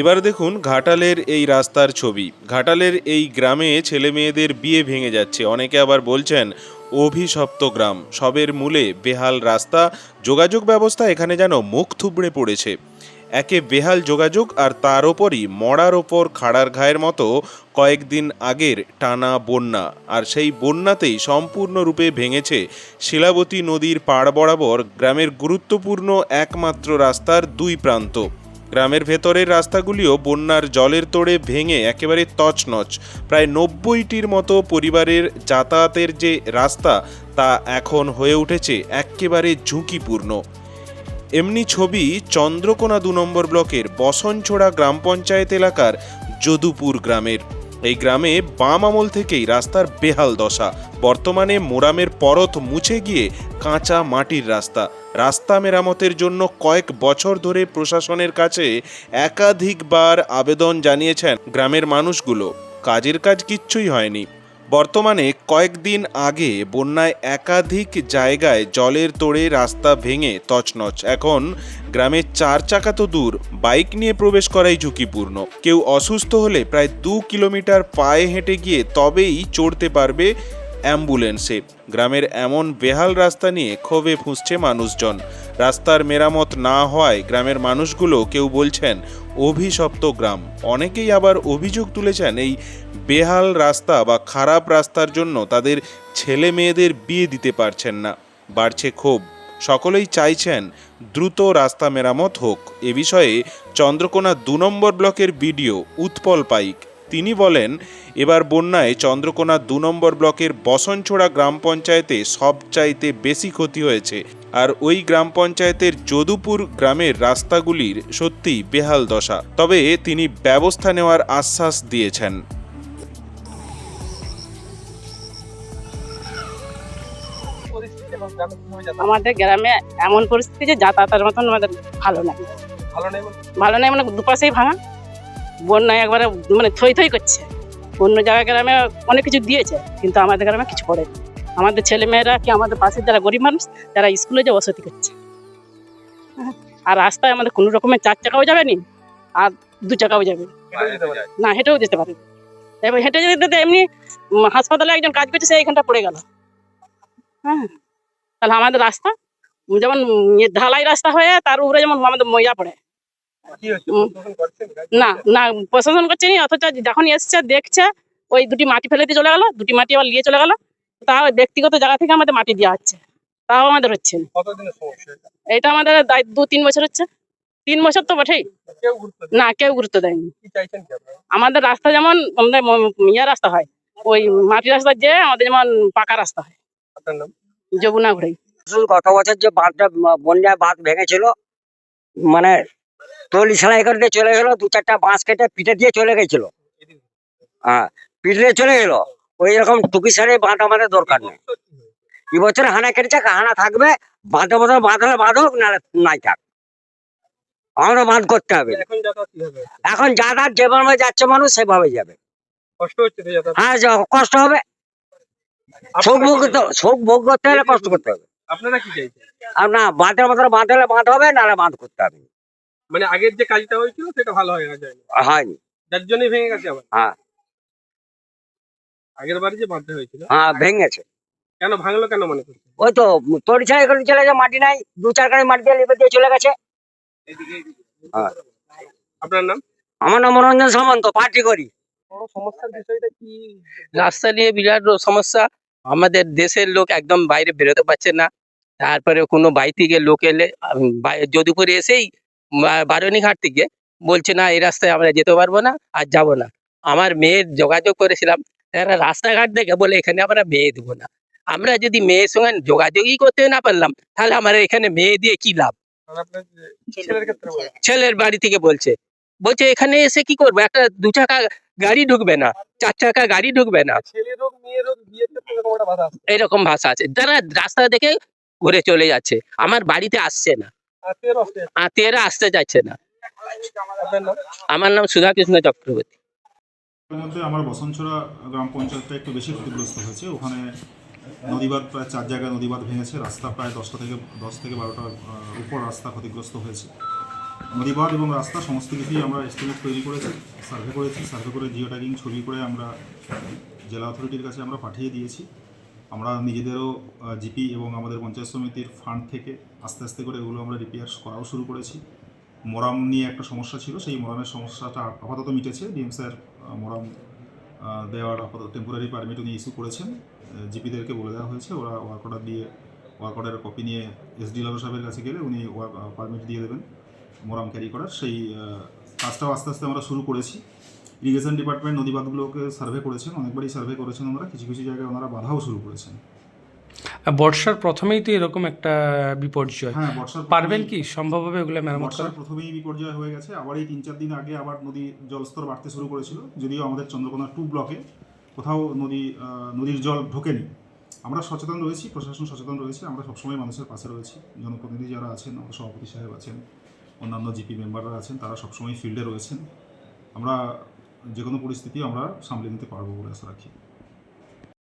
এবার দেখুন ঘাটালের এই রাস্তার ছবি। ঘাটালের এই গ্রামে ছেলে মেয়েদের বিয়ে ভেঙে যাচ্ছে। অনেকে আবার বলছেন, অভিশপ্ত গ্রাম। সবের মূলে বেহাল রাস্তা। যোগাযোগ ব্যবস্থা এখানে যেন মুখ থুবড়ে পড়েছে। একে বেহাল যোগাযোগ আর তার ওপরই মরার ওপর খাড়ার ঘায়ের মতো কয়েকদিন আগের টানা বন্যা। আর সেই বন্যাতেই সম্পূর্ণরূপে ভেঙেছে শিলাবতী নদীর পাড় বরাবর। গ্রামের গুরুত্বপূর্ণ একমাত্র রাস্তার দুই প্রান্ত। গ্রামের ভেতরের রাস্তাগুলিও বন্যার জলের তোড়ে ভেঙে একেবারে তছনছ। প্রায় নব্বইটির মতো পরিবারের যাতায়াতের যে রাস্তা, তা এখন হয়ে উঠেছে একেবারে ঝুঁকিপূর্ণ। এমনি ছবি চন্দ্রকোনা দু নম্বর ব্লকের বসনছোড়া গ্রাম পঞ্চায়েত এলাকার যদুপুর গ্রামের। এই গ্রামে বাম আমল থেকেই রাস্তার বেহাল দশা। বর্তমানে মোরামের পরত মুছে গিয়ে কাঁচা মাটির রাস্তা। রাস্তা মেরামতের জন্য কয়েক বছর ধরে প্রশাসনের কাছে একাধিকবার আবেদন জানিয়েছেন গ্রামের মানুষগুলো। কাজের কাজ কিচ্ছুই হয়নি। বর্তমানে কয়েকদিন আগে বন্যায় একাধিক জায়গায় জলের তোড়ে রাস্তা ভেঙে তছনছ। এখন গ্রামের চার চাকা তো দূর, বাইক নিয়ে প্রবেশ করাই ঝুঁকিপূর্ণ। কেউ অসুস্থ হলে প্রায় দু কিলোমিটার পায়ে হেঁটে গিয়ে তবেই চড়তে পারবে অ্যাম্বুলেন্সে। গ্রামের এমন বেহাল রাস্তা নিয়ে ক্ষোভে ফুঁসছে মানুষজন। রাস্তার মেরামত না হওয়ায় গ্রামের মানুষগুলো কেউ বলছেন, অভিশপ্ত গ্রাম। অনেকেই আবার অভিযোগ তুলেছেন, এই বেহাল রাস্তা বা খারাপ রাস্তার জন্য তাদের ছেলে মেয়েদের বিয়ে দিতে পারছেন না। বাড়ছে ক্ষোভ। সকলেই চাইছেন, দ্রুত রাস্তা মেরামত হোক। এ বিষয়ে চন্দ্রকোনা দু নম্বর ব্লকের বিডিও উৎপল পাইক। তিনি বলেন এবার বন্যায় চন্দ্রকোনা দু নম্বর ব্লকের বসনছোড়া গ্রাম পঞ্চায়েতে সবচাইতে বেশি ক্ষতি হয়েছে। আর ওই গ্রাম পঞ্চায়েতের যদুপুর গ্রামের রাস্তাগুলির সত্যিই বেহাল দশা। তবে তিনি ব্যবস্থা নেওয়ার আশ্বাস দিয়েছেন। আমাদের গ্রামে এমন পরিস্থিতি যে যাতায়াতের মতন আমাদের ভালো নাই। ভালো নেই ভালো নাই মানে দুপাশেই ভাঙা। বন্যায় একবারে মানে থই থই করছে। অন্য জায়গায় গ্রামে অনেক কিছু দিয়েছে, কিন্তু আমাদের গ্রামে কিছু পড়েনি আমাদের ছেলে মেয়েরা কি আমাদের পাশের যারা গরিব মানুষ, তারা স্কুলে যে বসতি করছে। আর রাস্তায় আমাদের কোনো রকমের চার চাকাও যাবে নি, আর দু চাকাও যাবে। না, হেঁটেও যেতে পারে। এবার হেঁটে যেতে যেতে এমনি হাসপাতালে একজন কাজ করছে, সে এখানটা পড়ে গেল। হ্যাঁ। তাহলে আমাদের রাস্তা, যেমন ঢালাই রাস্তা হয়ে তার উপরে যেমন আমাদের মইয়া পড়ে। না না প্রশাসন করছে নি অথচ যখন এসছে দেখছে ওই দুটি মাটি ফেলে দিয়ে চলে গেলো দুটি মাটি আবার নিয়ে চলে গেল। তাও ব্যক্তিগত জায়গা থেকে আমাদের মাটি দেওয়া হচ্ছে। তাও আমাদের হচ্ছে এটা? আমাদের দু তিন বছর হচ্ছে। তিন বছর তো বটেই। না কেউ গুরুত্ব দেয়নি। আমাদের রাস্তা যেমন আমাদের ইয়ে রাস্তা হয় ওই মাটি রাস্তা যে আমাদের যেমন পাকা রাস্তা হয়। যমুনা ঘুরে গত বছর যে বাঁধটা বন্যায় বাঁধ ভেঙেছিল। মানে তলি সেলাই করতে চলে গেল দু চারটা বাঁশ কেটে পিঠে দিয়ে চলে গেছিল। হ্যাঁ পিঠে চলে গেল। ওই রকম টুকি সারে বাঁধ আমাদের দরকার নেই। এবছর হানা কেটেছে হানা থাকবে বাঁধে মতো বাঁধলে বাঁধ হোক নাহলে নাই থাক। আমরা বাঁধ করতে হবে। এখন যাতায়াত যেভাবে যাচ্ছে মানুষ সেভাবে যাবে। কষ্ট হচ্ছে হ্যাঁ কষ্ট হবে। শোক ভোগ করতে শোক ভোগ করতে হলে কষ্ট করতে হবে। আপনারা কি চাইছেন? আর না বাঁধের মতো বাঁধলে বাঁধ হবে নাহলে বাঁধ করতে হবে। মানে আগের যে কাজটা হয়েছিল সেটা ভালো হয়ে গেছে হয়নি। যার জন্যই ভেঙে গেছে আবার। হ্যাঁ। আগের বারে যে বাঁধটা হয়েছিল। হ্যাঁ ভেঙেছে। কেন ভাঙলো কেন মনে করছেন? ওই তো তরি ছাড়াই করে চলে গেছে মাটি নাই দু চার গাড়ি মাটি দিয়ে লিপে দিয়ে চলে গেছে। হ্যাঁ। আপনার নাম? আমার নাম মনোরঞ্জন সামন্ত পার্টি করি। সমস্যার বিষয়টা কি? রাস্তা নিয়ে বিরাট সমস্যা। আমাদের দেশের লোক একদম বাইরে বেরোতে পারছে না। তারপরে কোনো বাড়ি থেকে লোক এলে যদুপুরে এসেই বারণীঘাট থেকে বলছে না এই রাস্তায় আমরা যেতে পারব না আর যাব না। আমার মেয়ের যোগাযোগ করেছিলাম তারা রাস্তাঘাট দেখে বলে এখানে আমরা মেয়ে দেবো না। আমরা যদি মেয়ের সঙ্গে যোগাযোগই করতে না পারলাম তাহলে আমার এখানে মেয়ে দিয়ে কি লাভ? ছেলের বাড়ি থেকে বলছে বলছে এখানে এসে কি করব? একটা দু চাকা গাড়ি ঢুকবে না চার চাকা গাড়ি ঢুকবে না। এরকম ভাষা আছে। যারা রাস্তা দেখে ঘুরে চলে যাচ্ছে আমার বাড়িতে আসছে না। আত্মীয়ের আসতে যাচ্ছে। না। নাম আমার নাম সুধাকৃষ্ণ চক্রবর্তী। মধ্যে আমার বসনছড়া গ্রাম পঞ্চায়েতটা একটু বেশি ক্ষতিগ্রস্ত হয়েছে। ওখানে নদীবাদ প্রায় চার জায়গায় নদীবাদ ভেঙেছে। রাস্তা প্রায় দশটা থেকে দশ থেকে বারোটার উপর রাস্তা ক্ষতিগ্রস্ত হয়েছে। নদীবাদ এবং রাস্তা সমস্ত কিছুই আমরা এস্টিমেট তৈরি করেছি সার্ভে করেছি। সার্ভে করে জিও ট্যাগিং ছবি করে আমরা জেলা অথরিটির কাছে আমরা পাঠিয়ে দিয়েছি। আমরা নিজেদেরও জিপি এবং আমাদের পঞ্চায়েত সমিতির ফান্ড থেকে আস্তে আস্তে করে এগুলো আমরা রিপেয়ার করাও শুরু করেছি। মোরাম নিয়ে একটা সমস্যা ছিল, সেই মোরামের সমস্যাটা আপাতত মিটেছে। ডিএম স্যার মোরাম দেওয়ার আপাতত টেম্পোরারি পারমিট উনি ইস্যু করেছেন। জিপিদেরকে বলে দেওয়া হয়েছে, ওরা ওয়ার্ক অর্ডার দিয়ে ওয়ার্ক অর্ডারের কপি নিয়ে এসডি লালু সাহেবের কাছে গেলে উনি পারমিট দিয়ে দেবেন মোরাম ক্যারি করার। সেই কাজটাও আস্তে আস্তে আমরা শুরু করেছি। ইরিগেশন ডিপার্টমেন্ট নদীবাদগুলোকে সার্ভে করেছেন অনেকবারই সার্ভে করেছেন ওনারা কিছু কিছু জায়গায় ওনারা বাধাও শুরু করেছেন। বর্ষার প্রথমেই তো এরকম একটা বিপর্যয়। হ্যাঁ বর্ষার পারবেন কি? সম্ভবভাবে এগুলো মেরামত বর্ষার প্রথমেই বিপর্যয় হয়ে গেছে আবার এই তিন চার দিন আগে আবার নদীর জলস্তর বাড়তে শুরু করেছিল যদিও আমাদের চন্দ্রকোনা টু ব্লকে কোথাও নদী নদীর জল ঢোকেনি। আমরা সচেতন রয়েছি প্রশাসন সচেতন রয়েছে আমরা সবসময় মানুষের পাশে রয়েছি। জনপ্রতিনিধি যারা আছেন আমাদের সভাপতি সাহেব আছেন অন্যান্য জিপি মেম্বাররা আছেন তারা সবসময় ফিল্ডে রয়েছেন। আমরা যে কোনো পরিস্থিতি আমরা সামলে নিতে পারব বলে আশা রাখি।